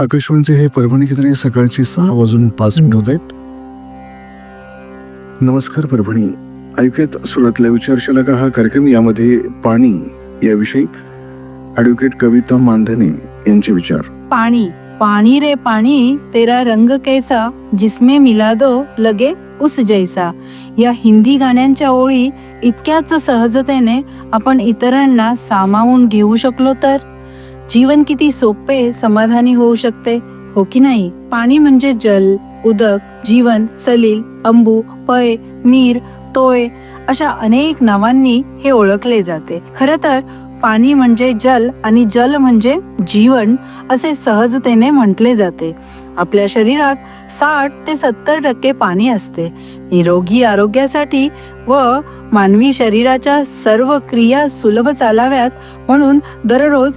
आकाशवाणीचे हे परभणी केंद्र सकाळचे सकाळची सहा वाजून पाच मिनिट होत आहेत. नमस्कार परभणी. ऐकत सुरातल्या विचारशलाका हा कार्यक्रम यामध्ये पाणी याविषयी ॲडव्होकेट कविता मानधने यांचे विचार. पाणी पाणी रे पाणी तेरा रंग कैसा जिसमे मिला दो लगे उस जैसा. या हिंदी गाण्यांच्या ओळी इतक्याच सहजतेने आपण इतरांना सामावून घेऊ शकलो तर? जीवन किती सोपे समाधानी होऊ शकते हो की नाही? पाणी म्हणजे जल उदक जीवन सलील अंबू पय नीर तोय अशा अनेक नावांनी हे ओळखले जाते. खर तर पाणी म्हणजे जल आणि जल म्हणजे जीवन असे सहजतेने म्हटले जाते. आपल्या शरीरात साठ ते सत्तर टक्के पाणी असते. निरोगी आरोग्यासाठी व मानवी शरीराच्या सर्व क्रिया सुलभ चालाव्यात म्हणून दररोज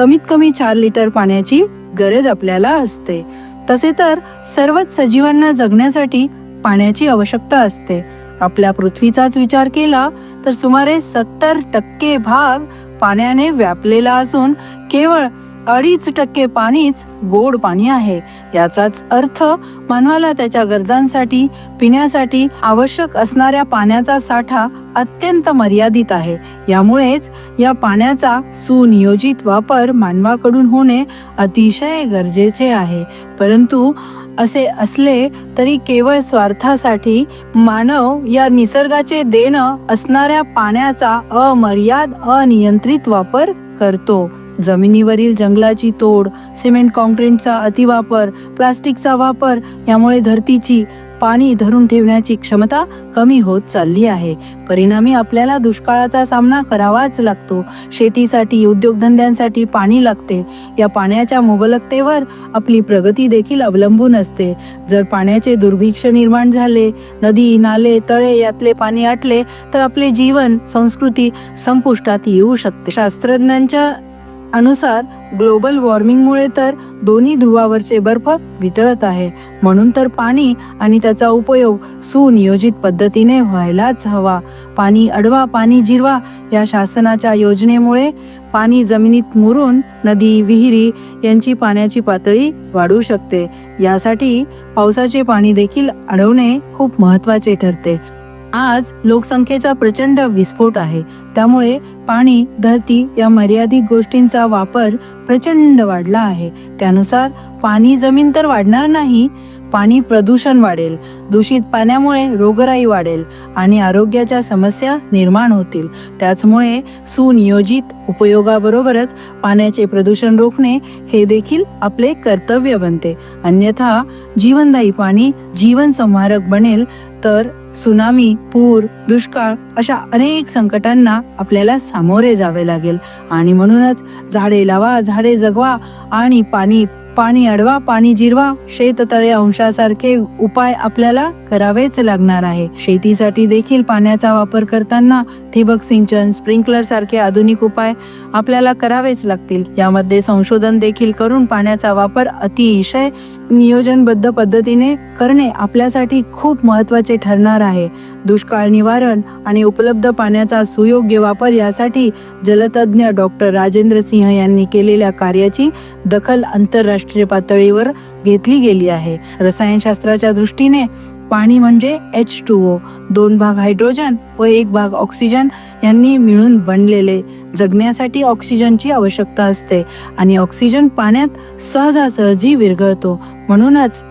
कमीत कमी चार लिटर पाण्याची गरज आपल्याला असते. तसे तर सर्वच सजीवांना जगण्यासाठी पाण्याची आवश्यकता असते. आपल्या पृथ्वीचाच विचार केला तर सुमारे सत्तर टक्के भाग पाण्याने व्यापलेला असून केवळ अडीच टक्के पाणीच गोड पाणी आहे. याचाच अर्थ मानवाला त्याच्या गरजांसाठी पिण्यासाठी आवश्यक असणाऱ्या पाण्याचा साठा अत्यंत मर्यादित आहे. यामुळेच या पाण्याचा सुनियोजित वापर मानवाकडून होणे अतिशय गरजेचे आहे. परंतु असे असले तरी केवळ स्वार्थासाठी मानव या निसर्गाचे देणं असणाऱ्या पाण्याचा अमर्याद अनियंत्रित वापर करतो. जमिनीवरील जंगलाची तोड सिमेंट कॉन्क्रीटचा अतिवापर प्लास्टिकचा वापर यामुळे धरतीची पाणी धरून ठेवण्याची क्षमता कमी होत चालली आहे. परिणामी आपल्याला दुष्काळाचा सामना करावाच लागतो. शेतीसाठी उद्योगधंद्यांसाठी पाणी लागते. या पाण्याच्या मुबलकतेवर आपली प्रगती देखील अवलंबून असते. जर पाण्याचे दुर्भिक्ष निर्माण झाले नदी नाले तळे यातले पाणी आटले तर आपले जीवन संस्कृती संपुष्टात येऊ शकते. शास्त्रज्ञांच्या अनुसार ग्लोबल वॉर्मिंगमुळे तर दोन्ही ध्रुवावरचे बर्फ वितळत आहे. म्हणून तर पाणी आणि त्याचा उपयोग सुनियोजित पद्धतीने व्हायलाच हवा. पाणी अडवा पाणी जिरवा या शासनाच्या योजनेमुळे पाणी जमिनीत मुरून नदी विहिरी यांची पाण्याची पातळी वाढू शकते. यासाठी पावसाचे पाणी देखील अडवणे खूप महत्त्वाचे ठरते. आज लोकसंख्येचा प्रचंड विस्फोट आहे. त्यामुळे पाणी धरती या मर्यादित गोष्टींचा वापर प्रचंड वाढला आहे. त्यानुसार पाणी जमीन तर वाढणार नाही पाणी प्रदूषण वाढेल दूषित पाण्यामुळे रोगराई वाढेल आणि आरोग्याच्या समस्या निर्माण होतील. त्याचमुळे सुनियोजित उपयोगाबरोबरच पाण्याचे प्रदूषण रोखणे हे देखील आपले कर्तव्य बनते. अन्यथा जीवनदायी पाणी जीवन संहारक बनेल तर सुनामी पूर दुष्काळ अशा अनेक संकटांना आपल्याला सामोरे जावे लागेल. आणि म्हणूनच झाडे लावा झाडे जगवा आणि पाणी पाणी अडवा पाणी जिरवा. शेततळे अंशासारखे उपाय आपल्याला करावेच लागणार आहे. शेतीसाठी देखील पाण्याचा वापर करताना ठिबक सिंचन स्प्रिंकलर सारखे आधुनिक उपाय आपल्याला करावेच लागतील. यामध्ये संशोधन देखील करून पाण्याचा वापर अतिशय नियोजनबद्ध पद्धतीने करणे आपल्यासाठी खूप महत्त्वाचे ठरणार आहे. दुष्काळ निवारण आणि उपलब्ध पाण्याचा सुयोग्य वापर यासाठी जलतज्ञ डॉक्टर राजेंद्र सिंह यांनी केलेल्या कार्याची दखल आंतरराष्ट्रीय पातळीवर घेतली गेली आहे. रसायनशास्त्राच्या दृष्टीने पाणी म्हणजे एच टू ओ दोन भाग हायड्रोजन व एक भाग ऑक्सिजन यांनी मिळून बनलेले जगण्यासाठी ऑक्सिजनची आवश्यकता असते आणि ऑक्सिजन पाण्यात सहजासहजी विरघळतो. म्हणूनच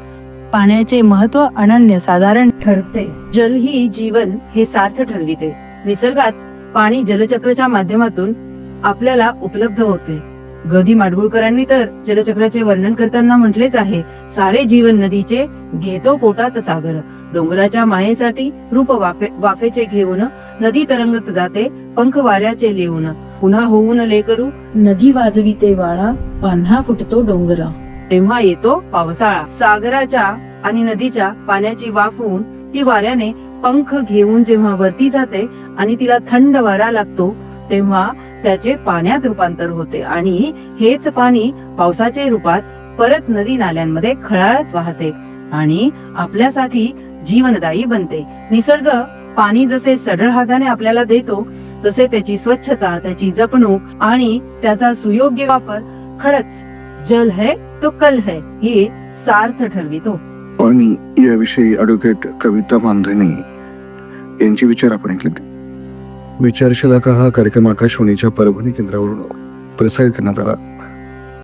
पाण्याचे महत्त्व अनन्य साधारण ठरते. जल ही जीवन हे सार्थ ठरविते. निसर्गात पाणी जलचक्राच्या माध्यमातून आपल्याला उपलब्ध होते. गदी माडगुळकरांनी तर जलचक्राचे वर्णन करताना म्हटलेच आहे सारे जीवन नदीचे घेतो पोटात सागर. डोंगराच्या मायेसाठी रूप वाफे वाफेचे घेऊन नदी तरंगत जाते पंख वाऱ्याचे लिहून. पुन्हा होऊन लेकरू नदी वाजविते वाळा पान्हा फुटतो डोंगरा. तेव्हा येतो पावसाळा. सागराच्या आणि नदीच्या पाण्याची वाफ होऊन ती वाऱ्याने पंख घेऊन जेव्हा वरती जाते आणि तिला थंड वारा लागतो तेव्हा त्याचे पाण्यात रूपांतर होते. आणि हेच पाणी पावसाचे रूपात परत नदी नाल्यांमध्ये खळाळत वाहते आणि आपल्यासाठी जीवनदायी बनते. निसर्ग पाणी जसे सढळ हाताने आपल्याला देतो तसे त्याची स्वच्छता त्याची जपणूक आणि त्याचा सुयोग्य वापर खरंच जल है तो कल है हे सार्थ ठरवितो. पाणी याविषयी ॲडव्होकेट कविता मानधने यांचे विचार आपण ऐकले विचारशिला का हा कार्यक्रम आकाशवाणीच्या परभणी केंद्रावरून प्रसारित करण्यात आला?